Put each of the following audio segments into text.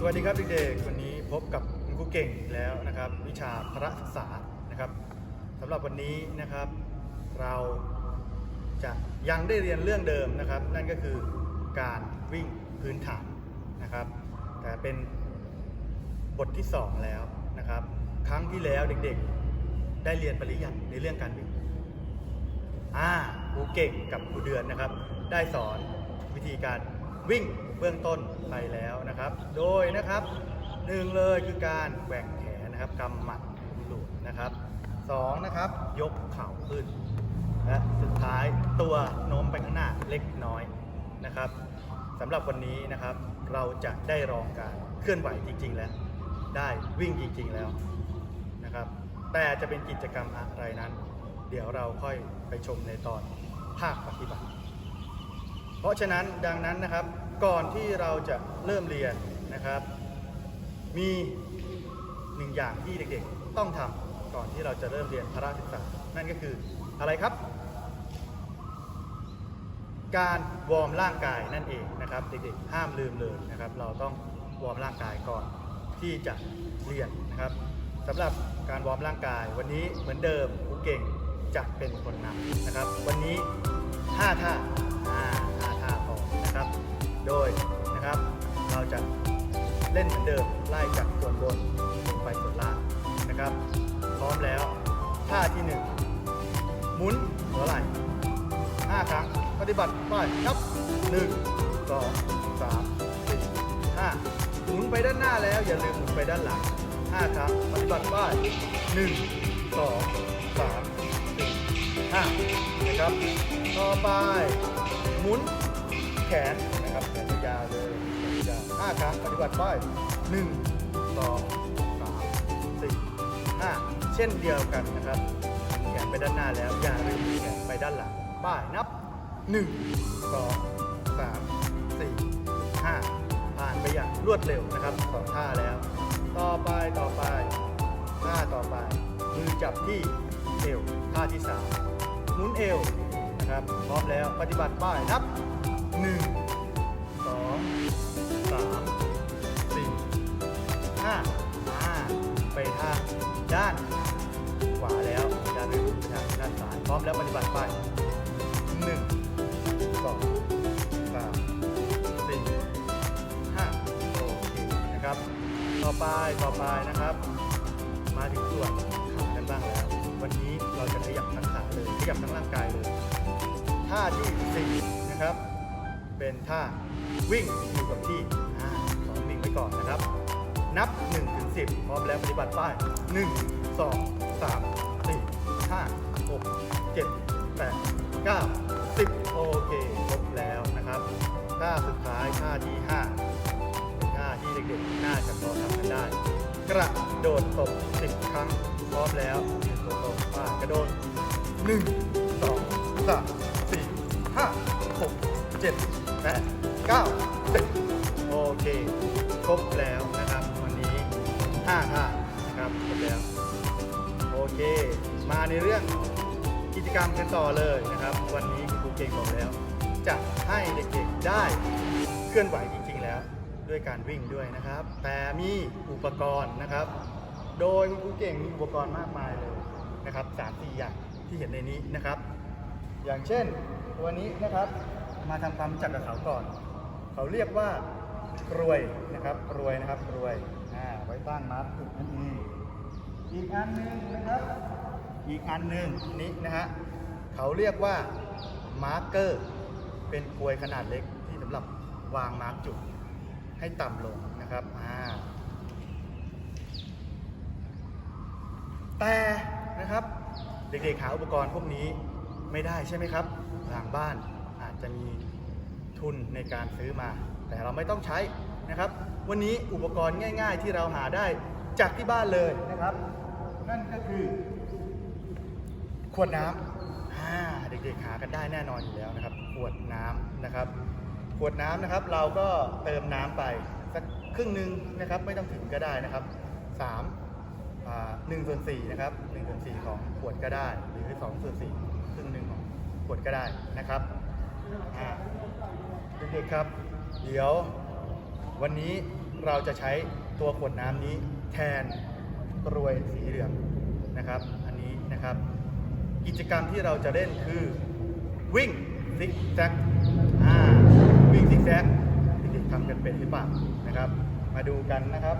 สวัสดีครับเด็กๆ วันนี้พบกับคุณครูเก่งอีกแล้วนะครับ วิชาพระศึกษานะครับสำหรับวันนี้นะครับ เราจะยังได้เรียนเรื่องเดิมนะครับ นั่นก็คือการวิ่งพื้นฐานนะครับ แต่เป็นบทที่ 2 แล้วนะครับ ครั้งที่แล้วเด็กๆ ได้เรียนปริยัติในเรื่องการวิ่งอ่าครูเก่งกับครูเดือนนะครับ ได้สอนวิธีการ วิ่งเบื้องต้นไปแล้วนะครับ โดยนะครับหนึ่งเลยคือการแหว่งแขนนะครับกำหมัดหลุดนะครับสองนะครับยกเข่าขึ้นและสุดท้ายตัวโน้มไปข้างหน้าเล็กน้อยนะครับสำหรับวันนี้นะครับเราจะได้ลองการเคลื่อนไหวจริง ๆ แล้ว ได้วิ่งจริง ๆ แล้วนะครับ แต่จะเป็นกิจกรรมอะไรนั้น เดี๋ยวเราค่อยไปชมในตอนภาคปฏิบัติ เพราะฉะนั้นดังนั้นนะครับก่อนที่เราจะเริ่มเรียนนะครับ มีหนึ่งอย่างที่เด็กๆ ต้องทำก่อนที่เราจะเริ่มเรียนพระศึกษา นั่นก็คืออะไรครับ การวอร์มร่างกายนั่นเองนะครับ เด็กๆ ห้ามลืมเลยนะครับ เราต้องวอร์มร่างกายก่อนที่จะเรียนนะครับสำหรับการวอร์มร่างกาย วันนี้เหมือนเดิมครูเก่งจะเป็นคนนำนะครับ วันนี้5ท่า อ่าห้าท่าพอนะครับ โดยนะครับเราจะเล่นเหมือนเดิมไล่จากส่วนบนลงไปส่วนล่างนะครับ พร้อมแล้วท่าที่หนึ่งหมุนหัวไหล่ห้าครั้งปฏิบัติไปนับหนึ่งสองสามสี่ห้าหมุนไปด้านหน้าแล้วอย่าลืมหมุนไปด้านหลังห้าครั้งปฏิบัติไปหนึ่งสองสามสี่ห้านะครับ ต่อไป มุนแขนนะครับแขนยาวเลยแขนยาวห้าครั้งปฏิบัติไปหนึ่งสองสามสี่ห้าเช่นเดียวกันนะครับแขนไปด้านหน้าแล้วอย่าลืมแขนไปด้านหลังป้ายนับ1 2 3 4 5ผ่านไปอย่างรวดเร็วนะครับสองท่าแล้ว ต่อไปต่อไปท่าต่อไปมือจับที่เอวท่าที่3หมุนเอว นะครับ พร้อมแล้วปฏิบัติป้ายนับ 1 2 3 4 5อ่าไปทางด้านขวาแล้วอย่าลืมทางด้านซ้ายพร้อมแล้วปฏิบัติปหนึ่งสองสามสี่ห้าโอเคนะครับ ต่อไปต่อไปนะครับ มาถึงส่วนขากันบ้างแล้ว วันนี้เราจะขยับทั้งขาเลยขยับทั้งร่างกายเลย ท่าที่สี่นะครับ เป็นท่าวิ่งอยู่กับที่สอนวิ่งไว้ก่อนนะครับ นับ1ถึง10 พร้อมแล้วปฏิบัติป้าย 1 2 3 4 5 6 7 8 9 10 โอเคครบแล้วนะครับท่าสุดท้ายท่าที่5เป็นท่าที่เด็กๆน่าจะพอทำกันได้ กระโดดตบ10 ครั้งพร้อมแล้วกระโดดตบป้ากระโดด1 2 3 6 7 8 9 10โอเค ครบแล้วนะครับ วันนี้5ท่านะครับครบแล้ว โอเค มาในเรื่องกิจกรรมกันต่อเลยนะครับ วันนี้คุณครูเก่งบอกแล้ว จะให้เด็กๆได้เคลื่อนไหวจริงๆแล้ว ด้วยการวิ่งด้วยนะครับ แต่มีอุปกรณ์นะครับ โดยคุณครูเก่งมีอุปกรณ์มากมายเลยนะครับสามสี่อย่างที่เห็นในนี้นะครับ อย่างเช่นตัวนี้นะครับ มาทำความรู้จักกับเขาก่อน เขาเรียกว่ารวยนะครับรวยนะครับรวยอ่าไว้ตั้งมาร์กจุดนั่นเองอีกอันหนึ่งนะครับ อีกอันหนึ่งนี้นะฮะเขาเรียกว่ามาร์กเกอร์เป็นกรวยขนาดเล็กที่สำหรับวางมาร์กจุดให้ต่ำลงนะครับอ่าแต่นะครับเด็กๆหาอุปกรณ์พวกนี้ไม่ได้ใช่ไหมครับ ทางบ้าน จะมีทุนในการซื้อมา แต่เราไม่ต้องใช้นะครับ วันนี้อุปกรณ์ง่าย ๆ ที่เราหาได้จากที่บ้านเลยนะครับ นั่นก็คือ ขวดน้ำอ่าเด็กๆหากันได้แน่นอนอยู่แล้วนะครับ ขวดน้ำนะครับ ขวดน้ำนะครับ เราก็เติมน้ำไปสักครึ่งหนึ่งนะครับ ไม่ต้องถึงก็ได้นะครับสามหนึ่งส่วนสี่นะครับหนึ่งส่วนสี่ของขวดก็ได้ หรือสองส่วนสี่ครึ่งหนึ่งของขวดก็ได้นะครับ อ่าเด็กๆครับ เดี๋ยววันนี้เราจะใช้ตัวขวดน้ำนี้แทนกรวยสีเหลืองนะครับ อันนี้นะครับ กิจกรรมที่เราจะเล่นคือวิ่งซิกแซกอ่าวิ่งซิกแซกเด็กๆทำกันเป็นหรือเปล่านะครับ มาดูกันนะครับ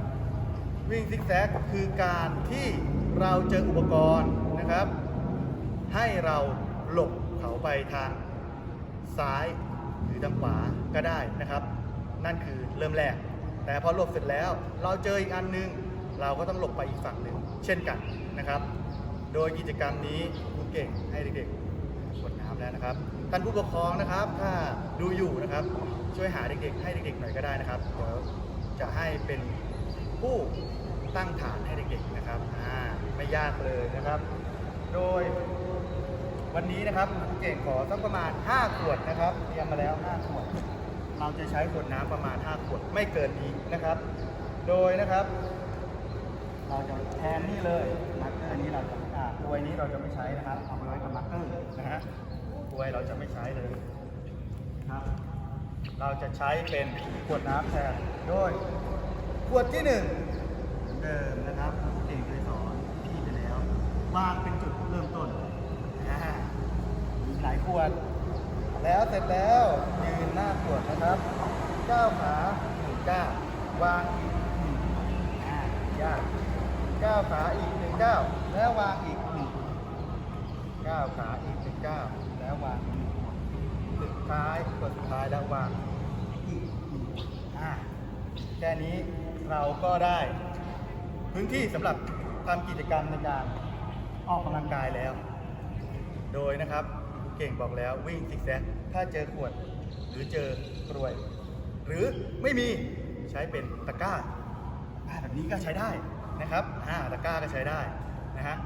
วิ่งซิกแซกคือการที่เราเจออุปกรณ์นะครับ ให้เราหลบเขาไปทาง ซ้ายหรือทางขวาก็ได้นะครับ นั่นคือเริ่มแรก แต่พอหลบเสร็จแล้ว เราเจออีกอันหนึง เราก็ต้องหลบไปอีกฝั่งหนึ่งเช่นกันนะครับ โดยกิจกรรมนี้ครูเก่งให้เด็กๆกดน้ำแล้วนะครับท่านผู้ปกครองนะครับ ถ้าดูอยู่นะครับ ช่วยหาเด็กๆ ให้เด็กๆหน่อยก็ได้นะครับเดี๋ยวจะให้เป็นผู้ตั้งฐานให้เด็กๆนะครับ อ่า ไม่ยากเลยนะครับ โดย วันนี้นะครับครูเก่งขอสักประมาณ 5 ขวดนะครับเตรียมมาแล้ว 5 ขวด เราจะใช้ขวดน้ำประมาณ 5 ขวดไม่เกินนี้นะครับ โดยนะครับ เราจะแทนนี่เลยมาร์กเกอร์นี้เราจะอ่ากลวยนี้เราจะไม่ใช้นะครับเอาไปไว้กับมาร์กเกอร์นะฮะกลวยเราจะไม่ใช้เลยครับ เราจะใช้เป็นขวดน้ำแทนโดยขวดที่หนึ่งเหมือนเดิมนะครับครูเก่งเคยสอนพี่ไปแล้ววางเป็นจุดเริ่มต้นอ่ามีหลาย ขวด แล้วเสร็จแล้วยืนหน้าขวดนะครับก้าวขาหนึ่งก้าววางอีกหนึ่งยากก้าวขาอีกหนึ่งก้าวแล้ววางอีกหนึ่งก้าวขาอีกหนึ่งก้าวแล้ววางสุดท้ายกดสุดท้ายแล้ววางอีกหนึ่งอ่าแค่นี้เราก็ได้พื้นที่สำหรับทำกิจกรรมในการออกกำลังกายแล้ว โดยนะครับ เก่งบอกแล้ววิ่งซิกแซกถ้าเจอขวด หรือเจอกรวย หรือไม่มีใช้เป็นตะกร้าแบบนี้ก็ใช้ได้นะครับอ่าตะกร้าก็ใช้ได้นะฮะ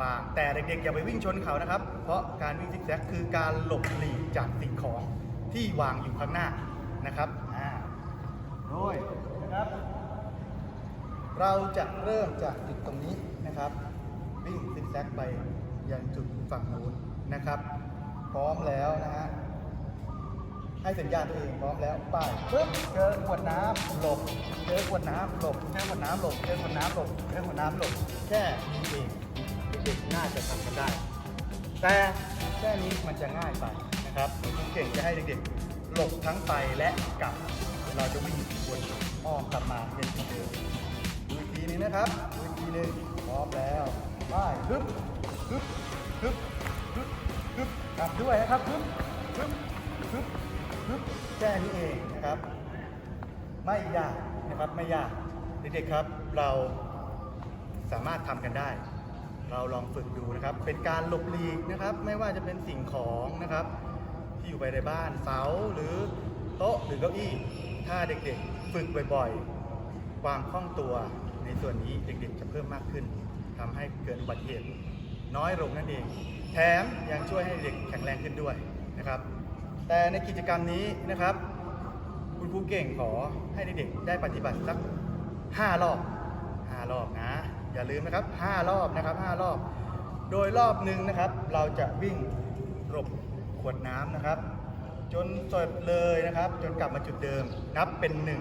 วางแต่เด็กๆอย่าไปวิ่งชนเขานะครับ เพราะการวิ่งซิกแซกคือการหลบหลีกจากสิ่งของที่วางอยู่ข้างหน้านะครับอ่าโดยนะครับ เราจะเริ่มจากจุดตรงนี้นะครับ วิ่งซิกแซกไปยังจุดฝั่งนู้นนะครับ พร้อมแล้วนะฮะ ให้สัญญาณตัวเองพร้อมแล้วไปปึ๊บเจอขวดน้ำหลบ เจอขวดน้ำหลบ เจอขวดน้ำหลบ เจอขวดน้ำหลบ เจอขวดน้ำหลบ แค่นี้เองเด็กๆน่าจะทำกันได้ แต่แค่นี้มันจะง่ายไปนะครับคุณเก่งจะให้เด็กๆหลบทั้งไปและกลับ เราจะวิ่งวนอ้อมกลับมาเป็นเดิมดูอีกทีนึงนะครับดูอีกทีนึงพร้อมแล้วไปฮึบฮึบฮึบ ฮึบฮึบกลับด้วยนะครับฮึบฮึบฮึบฮึบแค่นี้เองนะครับ ไม่ยากนะครับไม่ยากเด็กๆครับ เราสามารถทำกันได้ เราลองฝึกดูนะครับ เป็นการหลบหลีกนะครับ ไม่ว่าจะเป็นสิ่งของนะครับ ที่อยู่ภายในบ้านเสาหรือโต๊ะหรือเก้าอี้ ถ้าเด็กๆ ฝึกบ่อยๆ ความคล่องตัวในส่วนนี้เด็กๆ จะเพิ่มมากขึ้นทำให้เกิดอุบัติเหตุน้อยลงนั่นเอง แถมยังช่วยให้เด็กแข็งแรงขึ้นด้วยนะครับ แต่ในกิจกรรมนี้นะครับ คุณครูเก่งขอให้เด็กๆได้ปฏิบัติสัก 5 รอบ 5 รอบนะ อย่าลืมนะครับ 5 รอบนะครับ 5 รอบ โดยรอบหนึ่งนะครับ เราจะวิ่งหลบขวดน้ำนะครับ จนสดเลยนะครับ จนกลับมาจุดเดิมนับเป็นหนึ่ง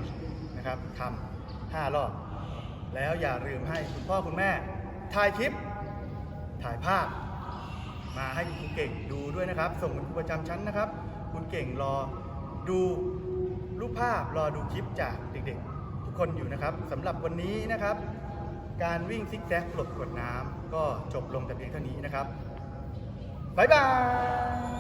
นะครับทำห้ารอบ แล้วอย่าลืมให้คุณพ่อคุณแม่ถ่ายคลิปถ่ายภาพ มาให้คุณครูเก่งดูด้วยนะครับ ส่งคุณครูประจำชั้นนะครับ คุณเก่งรอดูรูปภาพรอดูคลิปจากเด็กๆ ทุกคนอยู่นะครับสำหรับวันนี้นะครับ การวิ่งซิกแซกหลบกวดน้ำก็จบลงแต่เพียงเท่านี้นะครับบ๊ายบาย